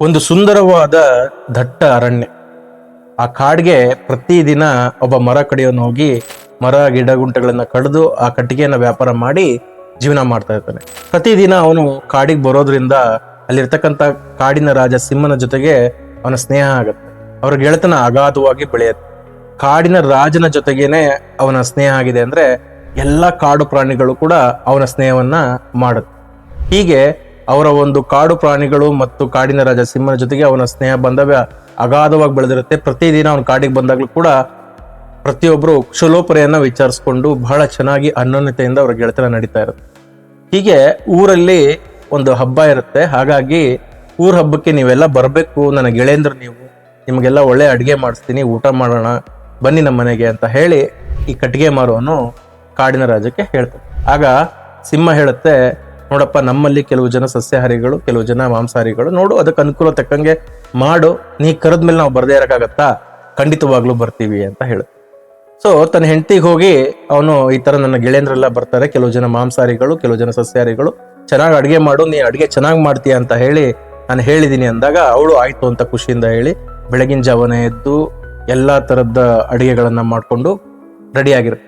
ಒಂದು ಸುಂದರವಾದ ದಟ್ಟ ಅರಣ್ಯ. ಆ ಕಾಡಿಗೆ ಪ್ರತಿದಿನ ಒಬ್ಬ ಮರ ಕಡಿಯೋನು ಹೋಗಿ ಮರ, ಗಿಡ, ಗುಂಟೆಗಳನ್ನ ಕಡಿದು ಆ ಕಟ್ಟಿಗೆಯನ್ನ ವ್ಯಾಪಾರ ಮಾಡಿ ಜೀವನ ಮಾಡ್ತಾ ಇರ್ತಾನೆ. ಪ್ರತಿದಿನ ಅವನು ಕಾಡಿಗೆ ಬರೋದ್ರಿಂದ ಅಲ್ಲಿರ್ತಕ್ಕಂಥ ಕಾಡಿನ ರಾಜ ಸಿಂಹನ ಜೊತೆಗೆ ಅವನ ಸ್ನೇಹ ಆಗುತ್ತೆ. ಅವರ ಗೆಳೆತನ ಅಗಾಧವಾಗಿ ಬೆಳೆಯುತ್ತೆ. ಕಾಡಿನ ರಾಜನ ಜೊತೆಗೇನೆ ಅವನ ಸ್ನೇಹ ಆಗಿದೆ ಅಂದ್ರೆ ಎಲ್ಲ ಕಾಡು ಪ್ರಾಣಿಗಳು ಕೂಡ ಅವನ ಸ್ನೇಹವನ್ನು ಮಾಡುತ್ತೆ. ಹೀಗೆ ಅವರ ಒಂದು ಕಾಡು ಪ್ರಾಣಿಗಳು ಮತ್ತು ಕಾಡಿನ ರಾಜ ಸಿಂಹನ ಜೊತೆಗೆ ಅವನ ಸ್ನೇಹ ಬಾಂಧವ್ಯ ಅಗಾಧವಾಗಿ ಬೆಳೆದಿರುತ್ತೆ. ಪ್ರತಿದಿನ ಅವನು ಕಾಡಿಗೆ ಬಂದಾಗಲೂ ಕೂಡ ಪ್ರತಿಯೊಬ್ಬರು ಕ್ಷುಲೋಪರೆಯನ್ನ ವಿಚಾರಿಸ್ಕೊಂಡು ಬಹಳ ಚೆನ್ನಾಗಿ ಅನ್ಯೋನ್ಯತೆಯಿಂದ ಅವರ ಗೆಳೆತನ ನಡೀತಾ ಇರುತ್ತೆ. ಹೀಗೆ ಊರಲ್ಲಿ ಒಂದು ಹಬ್ಬ ಇರುತ್ತೆ. ಹಾಗಾಗಿ ಊರ ಹಬ್ಬಕ್ಕೆ ನೀವೆಲ್ಲ ಬರಬೇಕು. ನನ್ನ ಗೆಳೆಯಂದ್ರೆ ನೀವು. ನಿಮಗೆಲ್ಲ ಒಳ್ಳೆ ಅಡುಗೆ ಮಾಡಿಸ್ತೀನಿ. ಊಟ ಮಾಡೋಣ. ಬನ್ನಿ ನಮ್ಮ ಮನೆಗೆ ಅಂತ ಹೇಳಿ ಈ ಕಟ್ಟಿಗೆ ಮಾರುವನು ಕಾಡಿನ ರಾಜಕ್ಕೆ ಹೇಳ್ತಾರೆ ಆಗ ಸಿಂಹ ಹೇಳುತ್ತೆ ನೋಡಪ್ಪ, ನಮ್ಮಲ್ಲಿ ಕೆಲವು ಜನ ಸಸ್ಯಾಹಾರಿಗಳು, ಕೆಲವು ಜನ ಮಾಂಸಾಹಾರಿಗಳು. ನೋಡು, ಅದಕ್ಕೆ ಅನುಕೂಲ ತಕ್ಕಂಗೆ ಮಾಡು. ನೀ ಕರೆದ್ಮೇಲೆ ನಾವು ಬರದೇ ಇರಕ್ಕಾಗತ್ತಾ? ಖಂಡಿತವಾಗ್ಲೂ ಬರ್ತೀವಿ ಅಂತ ಹೇಳುತ್ತೆ. ಸೊ ತನ್ನ ಹೆಂಡತಿಗೆ ಹೋಗಿ ಅವನು ಈ ತರ ನನ್ನ ಗೆಳೆಯಂದ್ರೆಲ್ಲ ಬರ್ತಾರೆ. ಕೆಲವು ಜನ ಮಾಂಸಾಹಾರಿಗಳು, ಕೆಲವು ಜನ ಸಸ್ಯಾಹಾರಿಗಳು. ಚೆನ್ನಾಗಿ ಅಡುಗೆ ಮಾಡು, ನೀ ಅಡುಗೆ ಚೆನ್ನಾಗಿ ಮಾಡ್ತೀಯ ಅಂತ ಹೇಳಿ ನಾನು ಹೇಳಿದ್ದೀನಿ ಅಂದಾಗ ಅವಳು ಆಯ್ತು ಅಂತ ಖುಷಿಯಿಂದ ಹೇಳಿ ಬೆಳಗಿನ ಜಾವನ ಎದ್ದು ಎಲ್ಲಾ ತರದ ಅಡಿಗೆಗಳನ್ನ ಮಾಡಿಕೊಂಡು ರೆಡಿ ಆಗಿರುತ್ತೆ.